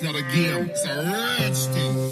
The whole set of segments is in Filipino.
Not a game, it's a rich thing.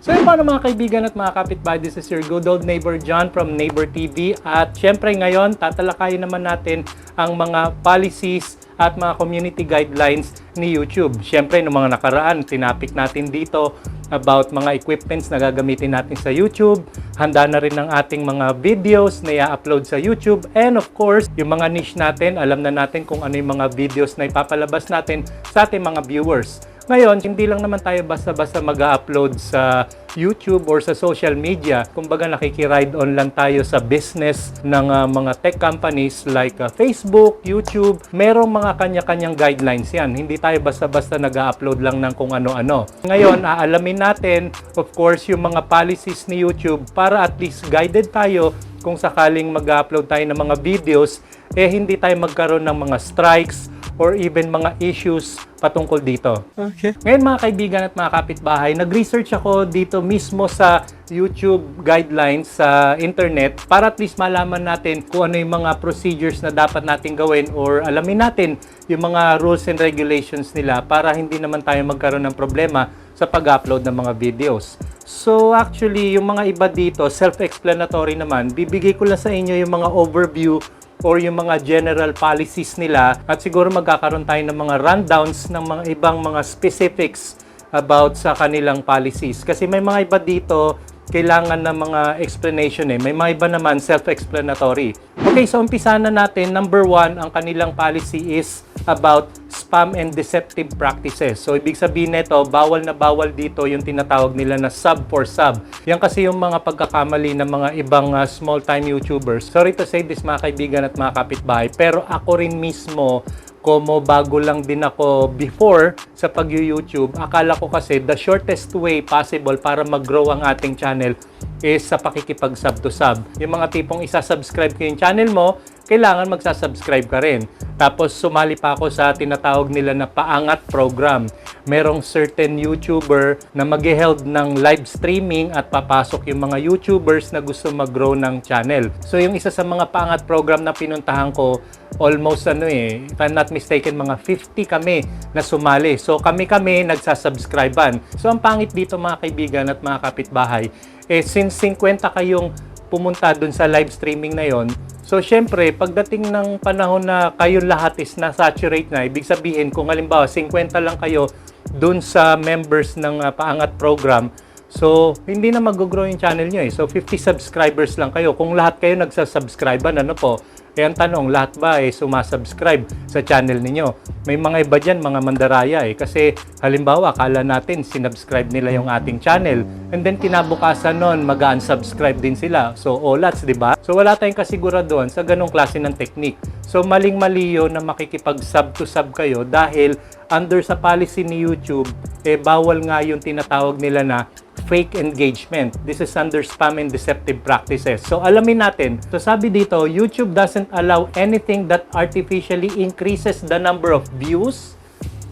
So yun paano mga kaibigan at mga kapitbahay, this is your good old neighbor John from Neighbor TV at syempre ngayon tatalakayin naman natin ang mga policies at mga community guidelines ni YouTube. Syempre noong mga nakaraan, tinapik natin dito about mga equipments na gagamitin natin sa YouTube. Handa na rin ang ating mga videos na i-upload sa YouTube. And of course, yung mga niche natin, alam na natin kung ano yung mga videos na ipapalabas natin sa ating mga viewers. Ngayon, hindi lang naman tayo basta-basta mag-upload sa YouTube or sa social media. Kumbaga nakikiride on lang tayo sa business ng ah, mga tech companies like ah, Facebook, YouTube. Merong mga kanya-kanyang guidelines yan. Hindi tayo basta-basta nag-upload lang ng kung ano-ano. Ngayon, aalamin natin, of course, yung mga policies ni YouTube para at least guided tayo kung sakaling mag-upload tayo ng mga videos, eh hindi tayo magkaroon ng mga strikes or even mga issues patungkol dito. Okay. Ngayon mga kaibigan at mga kapitbahay, nag-research ako dito mismo sa YouTube guidelines sa internet para at least malaman natin kung ano yung mga procedures na dapat natin gawin or alamin natin yung mga rules and regulations nila para hindi naman tayo magkaroon ng problema sa pag-upload ng mga videos. So actually, yung mga iba dito, self-explanatory naman, bibigay ko lang sa inyo yung mga overview or yung mga general policies nila at siguro magkakaroon tayo ng mga rundowns ng mga ibang mga specifics about sa kanilang policies. Kasi may mga iba dito kailangan ng mga explanation eh. May mga iba naman self-explanatory. Okay, so umpisa na natin. Number one, ang kanilang policy is about spam and deceptive practices. So, ibig sabihin nito, bawal na bawal dito yung tinatawag nila na sub for sub. Yan kasi yung mga pagkakamali ng mga ibang uh, small-time YouTubers. Sorry to say this mga kaibigan at mga kapitbahay, pero ako rin mismo Como bago lang din ako before sa pag-YouTube, akala ko kasi the shortest way possible para mag-grow ang ating channel is sa pakikipag-sub to sub. Yung mga tipong isa-subscribe ko yung channel mo, kailangan magsasubscribe ka rin. Tapos sumali pa ako sa tinatawag nila na paangat program. Merong certain YouTuber na mag-held ng live streaming at papasok yung mga YouTubers na gusto mag-grow ng channel. So yung isa sa mga paangat program na pinuntahan ko, almost ano eh, if I'm not mistaken, mga 50 kami na sumali. So kami-kami nagsasubscribean. So ang pangit dito mga kaibigan at mga kapitbahay, eh since 50 kayong pumunta dun sa live streaming na yon, So, syempre, pagdating ng panahon na kayo lahat is na-saturate na, ibig sabihin, kung halimbawa, 50 lang kayo dun sa members ng uh, paangat program, so, hindi na mag-grow yung channel nyo eh. So, 50 subscribers lang kayo. Kung lahat kayo nagsasubscribe, ano po, eh, ang tanong, lahat ba ay eh, sumasubscribe sa channel ninyo? May mga iba dyan, mga mandaraya eh. Kasi halimbawa, akala natin, sinubscribe nila yung ating channel. And then kinabukasan nun, mag-unsubscribe din sila. So, olats, di ba? So, wala tayong kasiguraduhan sa ganong klase ng technique. So, maling-mali yun na makikipag-sub to sub kayo dahil under sa policy ni YouTube, eh, bawal nga yung tinatawag nila na fake engagement. This is under spam and deceptive practices. So alamin natin. So sabi dito, YouTube doesn't allow anything that artificially increases the number of views,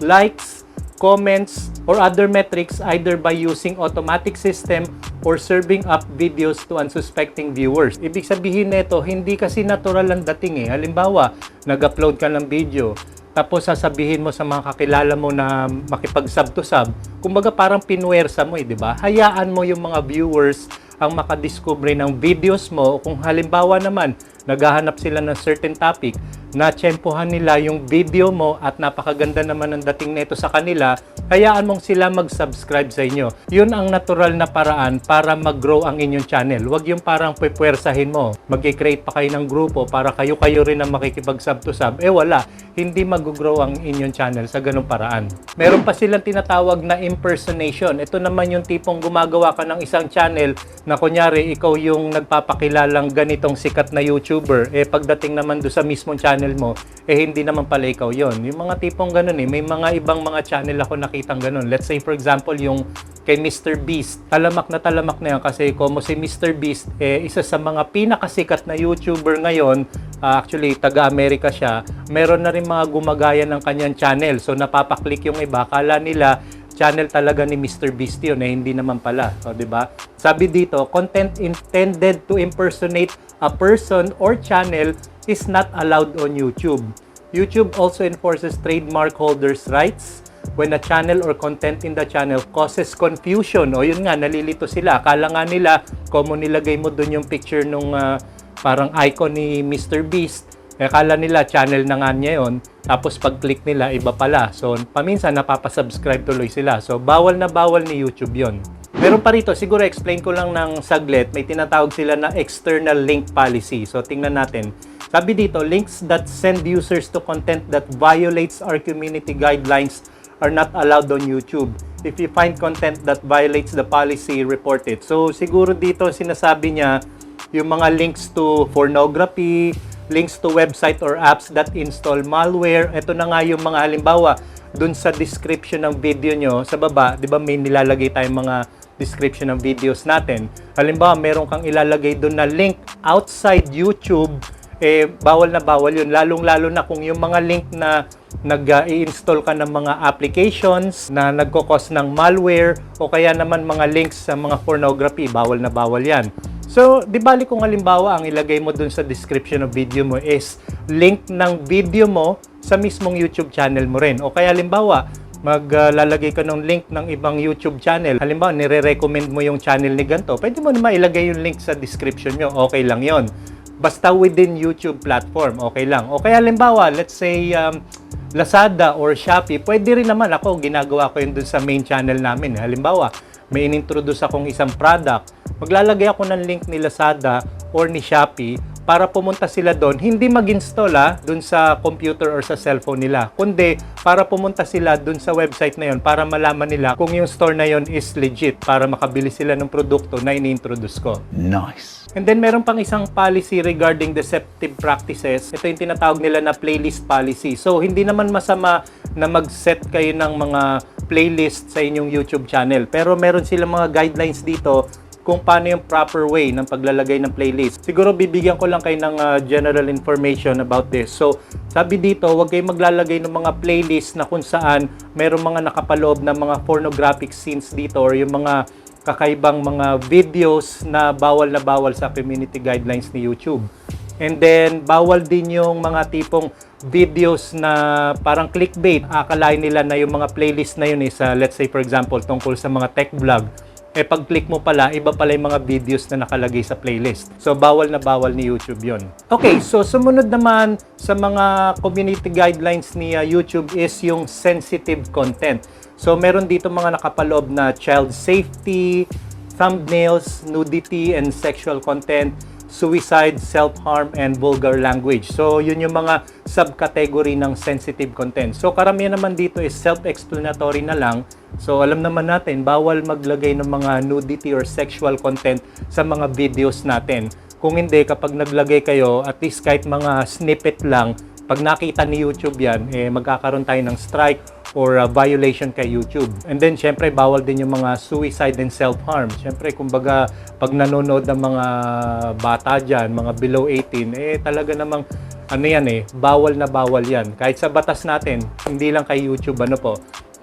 likes, comments, or other metrics either by using automatic system or serving up videos to unsuspecting viewers. Ibig sabihin nito, hindi kasi natural ang dating eh. Halimbawa, nag-upload ka ng video, tapos sasabihin mo sa mga kakilala mo na makipag-sub to sub, kumbaga parang pinwersa mo eh, di ba? Hayaan mo yung mga viewers ang makadiscover ng videos mo kung halimbawa naman naghahanap sila ng certain topic na tsempohan nila yung video mo at napakaganda naman ang dating nito sa kanila, hayaan mong sila mag-subscribe sa inyo. Yun ang natural na paraan para mag-grow ang inyong channel. Huwag yung parang pupwersahin mo. Mag-create pa kayo ng grupo para kayo-kayo rin ang makikipag-sub to sub. Eh wala, hindi mag-grow ang inyong channel sa ganung paraan. Meron pa silang tinatawag na impersonation. Ito naman yung tipong gumagawa ka ng isang channel na kunyari ikaw yung nagpapakilalang ganitong sikat na YouTuber. Eh pagdating naman do sa mismong channel mo, eh hindi naman pala ikaw yon. Yung mga tipong ganun eh, may mga ibang mga channel ako nakitang ganun. Let's say for example yung kay Mr. Beast. Talamak na talamak na yan kasi como si Mr. Beast, eh, isa sa mga pinakasikat na YouTuber ngayon, ah, actually taga-Amerika siya, meron na rin mga gumagaya ng kanyang channel. So napapaklik yung iba, akala nila channel talaga ni Mr. Beast yun, eh, hindi naman pala. O, di ba? Sabi dito, content intended to impersonate a person or channel is not allowed on YouTube. YouTube also enforces trademark holders' rights when a channel or content in the channel causes confusion. O yun nga, nalilito sila. Akala nga nila, mo nilagay mo dun yung picture nung ah, parang icon ni Mr. Beast, akala nila channel na nga niya yun. Tapos pag-click nila, iba pala. So, paminsan napapasubscribe tuloy sila. So, bawal na bawal ni YouTube yon. Meron pa rito, siguro explain ko lang ng saglit, may tinatawag sila na external link policy. So, tingnan natin. Sabi dito, links that send users to content that violates our community guidelines are not allowed on YouTube. If you find content that violates the policy, report it. So, siguro dito sinasabi niya yung mga links to pornography, links to website or apps that install malware. Ito na nga yung mga halimbawa dun sa description ng video nyo sa baba, 'di ba may nilalagay tayong mga description ng videos natin. Halimbawa, meron kang ilalagay dun na link outside YouTube, eh bawal na bawal 'yun lalong-lalo na kung yung mga link na nag-i-install ka ng mga applications na nagkokos ng malware o kaya naman mga links sa mga pornography, bawal na bawal 'yan. So, di bali kung halimbawa ang ilagay mo dun sa description ng video mo is link ng video mo sa mismong YouTube channel mo rin. O kaya halimbawa, maglalagay ka ng link ng ibang YouTube channel. Halimbawa, nire-recommend mo yung channel ni ganito. Pwede mo naman ilagay yung link sa description nyo. Okay lang yon. Basta within YouTube platform, okay lang. O kaya halimbawa, let's say um, Lazada or Shopee, pwede rin naman ako, ginagawa ko yun dun sa main channel namin. Halimbawa, may inintroduce akong isang product, maglalagay ako ng link ni Lazada or ni Shopee para pumunta sila doon, hindi mag-install ah, doon sa computer or sa cellphone nila, kundi para pumunta sila doon sa website na yon para malaman nila kung yung store na yon is legit para makabili sila ng produkto na ini-introduce ko. Nice. And then meron pang isang policy regarding deceptive practices. Ito yung tinatawag nila na playlist policy. So hindi naman masama na mag-set kayo ng mga playlist sa inyong YouTube channel. Pero meron silang mga guidelines dito kung paano yung proper way ng paglalagay ng playlist. Siguro bibigyan ko lang kayo ng uh, general information about this. So, sabi dito, huwag kayong maglalagay ng mga playlist na kung saan merong mga nakapaloob na mga pornographic scenes dito or yung mga kakaibang mga videos na bawal na bawal sa community guidelines ni YouTube. And then, bawal din yung mga tipong videos na parang clickbait. Akalain nila na yung mga playlist na yun is, uh, let's say for example, tungkol sa mga tech vlog. Eh pag-click mo pala, iba pala yung mga videos na nakalagay sa playlist. So, bawal na bawal ni YouTube yon. Okay, so sumunod naman sa mga community guidelines ni uh, YouTube is yung sensitive content. So, meron dito mga nakapaloob na child safety, thumbnails, nudity, and sexual content, suicide, self-harm, and vulgar language. So, yun yung mga subcategory ng sensitive content. So, karamihan naman dito is self-explanatory na lang. So, alam naman natin, bawal maglagay ng mga nudity or sexual content sa mga videos natin. Kung hindi, kapag naglagay kayo, at least kahit mga snippet lang, pag nakita ni YouTube yan, eh, magkakaroon tayo ng strike or uh, violation kay YouTube. And then, syempre, bawal din yung mga suicide and self-harm. Syempre, kumbaga, pag nanonood ng mga bata dyan, mga below 18, eh, talaga namang, ano yan eh, bawal na bawal yan. Kahit sa batas natin, hindi lang kay YouTube, ano po,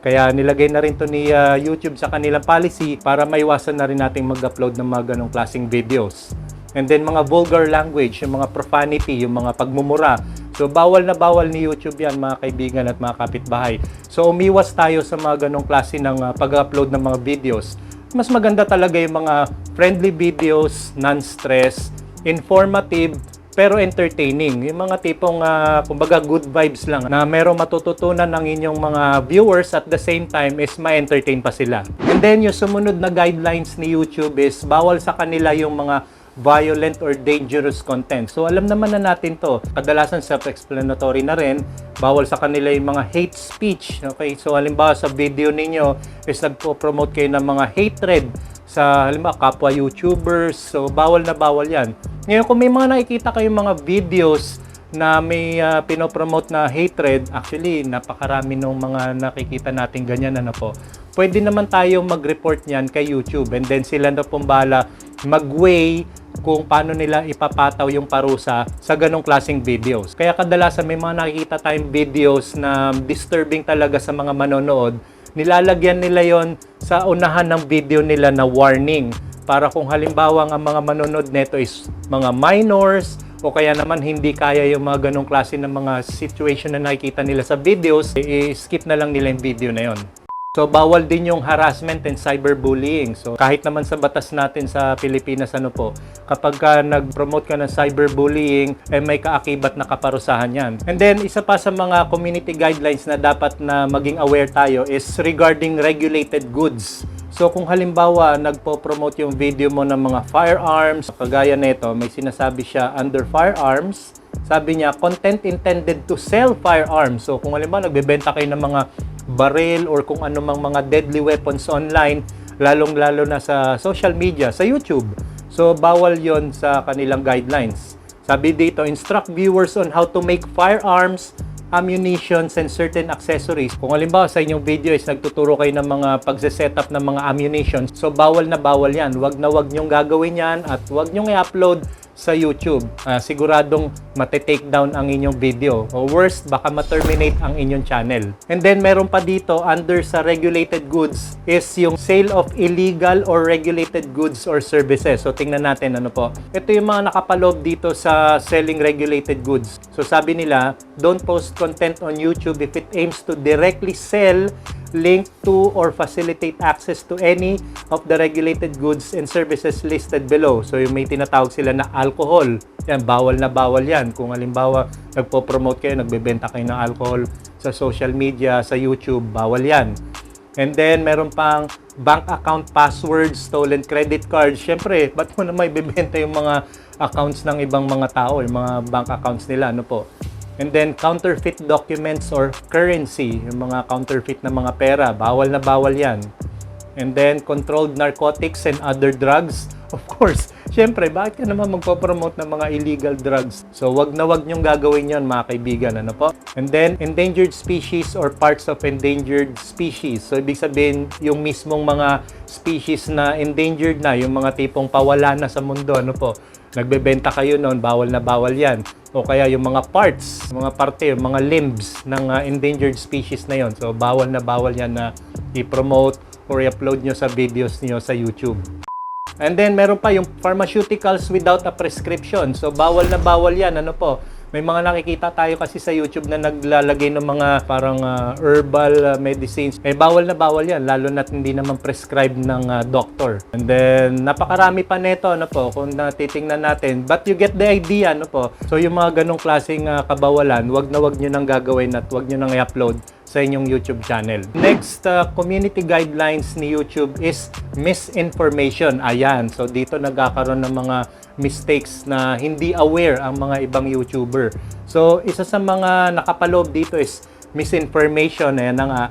kaya nilagay na rin to ni uh, YouTube sa kanilang policy para maiwasan na rin nating mag-upload ng mga ganong klaseng videos. And then mga vulgar language, yung mga profanity, yung mga pagmumura. So bawal na bawal ni YouTube yan mga kaibigan at mga kapitbahay. So umiwas tayo sa mga ganong klase ng uh, pag-upload ng mga videos. Mas maganda talaga yung mga friendly videos, non-stress, informative, pero entertaining. Yung mga tipong, uh, kumbaga, good vibes lang na merong matututunan ng inyong mga viewers at the same time is ma-entertain pa sila. And then, yung sumunod na guidelines ni YouTube is bawal sa kanila yung mga violent or dangerous content. So alam naman na natin to. Kadalasan self-explanatory na rin. Bawal sa kanila yung mga hate speech. Okay? So halimbawa sa video ninyo is nagpo-promote kayo ng mga hatred sa halimbawa kapwa YouTubers. So bawal na bawal 'yan. Ngayon kung may mga nakikita kayong mga videos na may uh, pinopromote na hatred, actually napakarami nung mga nakikita natin ganyan ano po. Pwede naman tayo mag-report niyan kay YouTube and then sila na pong bala mag-weigh kung paano nila ipapataw yung parusa sa ganong klaseng videos. Kaya kadalasan may mga nakikita tayong videos na disturbing talaga sa mga manonood. Nilalagyan nila yon sa unahan ng video nila na warning para kung halimbawa ang mga manonood neto is mga minors o kaya naman hindi kaya yung mga ganong klase ng mga situation na nakikita nila sa videos, i-skip na lang nila yung video na yon. So bawal din yung harassment and cyberbullying. So kahit naman sa batas natin sa Pilipinas ano po, kapag ka nag-promote ka ng cyberbullying, eh may kaakibat na kaparusahan yan. And then isa pa sa mga community guidelines na dapat na maging aware tayo is regarding regulated goods. So kung halimbawa nagpo-promote yung video mo ng mga firearms, kagaya nito, may sinasabi siya under firearms, sabi niya content intended to sell firearms. So kung halimbawa nagbebenta kayo ng mga baril or kung ano mang mga deadly weapons online, lalong-lalo na sa social media, sa YouTube. So bawal 'yon sa kanilang guidelines. Sabi dito, instruct viewers on how to make firearms, ammunitions, and certain accessories. Kung halimbawa sa inyong video is nagtuturo kayo ng mga pagse-setup ng mga ammunitions, so bawal na bawal yan. Wag na wag nyong gagawin yan at wag nyong i-upload sa YouTube. Ah, siguradong mate-take down ang inyong video. O worst, baka ma-terminate ang inyong channel. And then meron pa dito under sa regulated goods is yung sale of illegal or regulated goods or services. So tingnan natin ano po. Ito yung mga nakapaloob dito sa selling regulated goods. So sabi nila, don't post content on YouTube if it aims to directly sell link to or facilitate access to any of the regulated goods and services listed below. So yung may tinatawag sila na alcohol. Yan, bawal na bawal yan. Kung halimbawa, nagpo-promote kayo, nagbebenta kayo ng alcohol sa social media, sa YouTube, bawal yan. And then, meron pang bank account passwords, stolen credit cards. Siyempre, ba't mo na may bibenta yung mga accounts ng ibang mga tao, yung mga bank accounts nila, ano po? And then, counterfeit documents or currency, yung mga counterfeit na mga pera, bawal na bawal yan. And then, controlled narcotics and other drugs. Of course, syempre, bakit ka naman magpo-promote ng mga illegal drugs? So, wag na wag niyong gagawin yon mga kaibigan. Ano po? And then, endangered species or parts of endangered species. So, ibig sabihin, yung mismong mga species na endangered na, yung mga tipong pawala na sa mundo, ano po? Nagbebenta kayo noon, bawal na bawal yan. O kaya yung mga parts, mga parte, yung mga limbs ng uh, endangered species na yon. So, bawal na bawal yan na i-promote or i-upload nyo sa videos niyo sa YouTube. And then meron pa yung pharmaceuticals without a prescription. So bawal na bawal 'yan. Ano po? May mga nakikita tayo kasi sa YouTube na naglalagay ng mga parang ah, herbal ah, medicines. Eh bawal na bawal 'yan lalo na hindi naman prescribed ng ah, doctor. And then napakarami pa nito ano po kung natitingnan natin. But you get the idea ano po. So yung mga ganong klaseng ah, kabawalan, wag na wag niyo nang gagawin at wag niyo nang i-upload sa inyong YouTube channel. Next uh, community guidelines ni YouTube is misinformation. Ayan, so dito nagkakaroon ng mga mistakes na hindi aware ang mga ibang YouTuber. So isa sa mga nakapaloob dito is misinformation. Ayan na nga,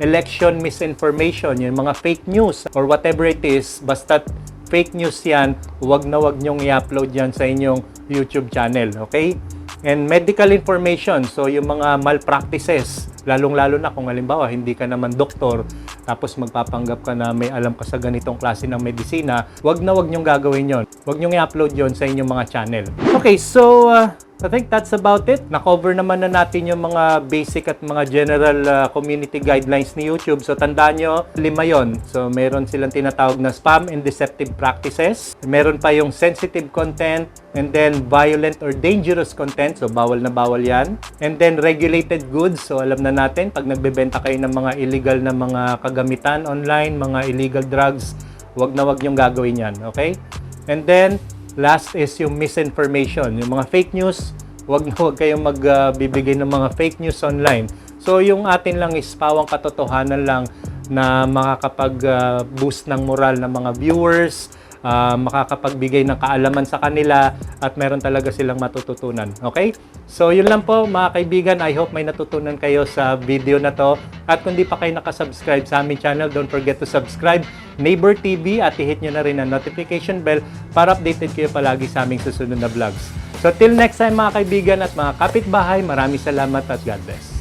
election misinformation, yung mga fake news or whatever it is, basta fake news yan, wag na wag nyong i-upload yan sa inyong YouTube channel. Okay? And medical information, so yung mga malpractices, lalong-lalo na kung halimbawa hindi ka naman doktor, tapos magpapanggap ka na may alam ka sa ganitong klase ng medisina, wag na wag niyong gagawin yon. Wag niyong i-upload yon sa inyong mga channel. Okay, so uh, I think that's about it. Na-cover naman na natin yung mga basic at mga general uh, community guidelines ni YouTube. So tandaan nyo, lima yon. So meron silang tinatawag na spam and deceptive practices. Meron pa yung sensitive content and then violent or dangerous content. So bawal na bawal yan. And then regulated goods. So alam na natin, pag nagbebenta kayo ng mga illegal na mga kagamitan online, mga illegal drugs, wag na wag yung gagawin yan. Okay? And then, Last is yung misinformation, yung mga fake news, wag na wag kayong magbibigay ng mga fake news online. So yung atin lang is pawang katotohanan lang na makakapag-boost ng moral ng mga viewers, ah, makakapagbigay ng kaalaman sa kanila at meron talaga silang matututunan. Okay? So yun lang po mga kaibigan. I hope may natutunan kayo sa video na to. At kung di pa kayo nakasubscribe sa aming channel, don't forget to subscribe Neighbor TV at i-hit nyo na rin ang notification bell para updated kayo palagi sa aming susunod na vlogs. So till next time mga kaibigan at mga kapitbahay, maraming salamat at God bless.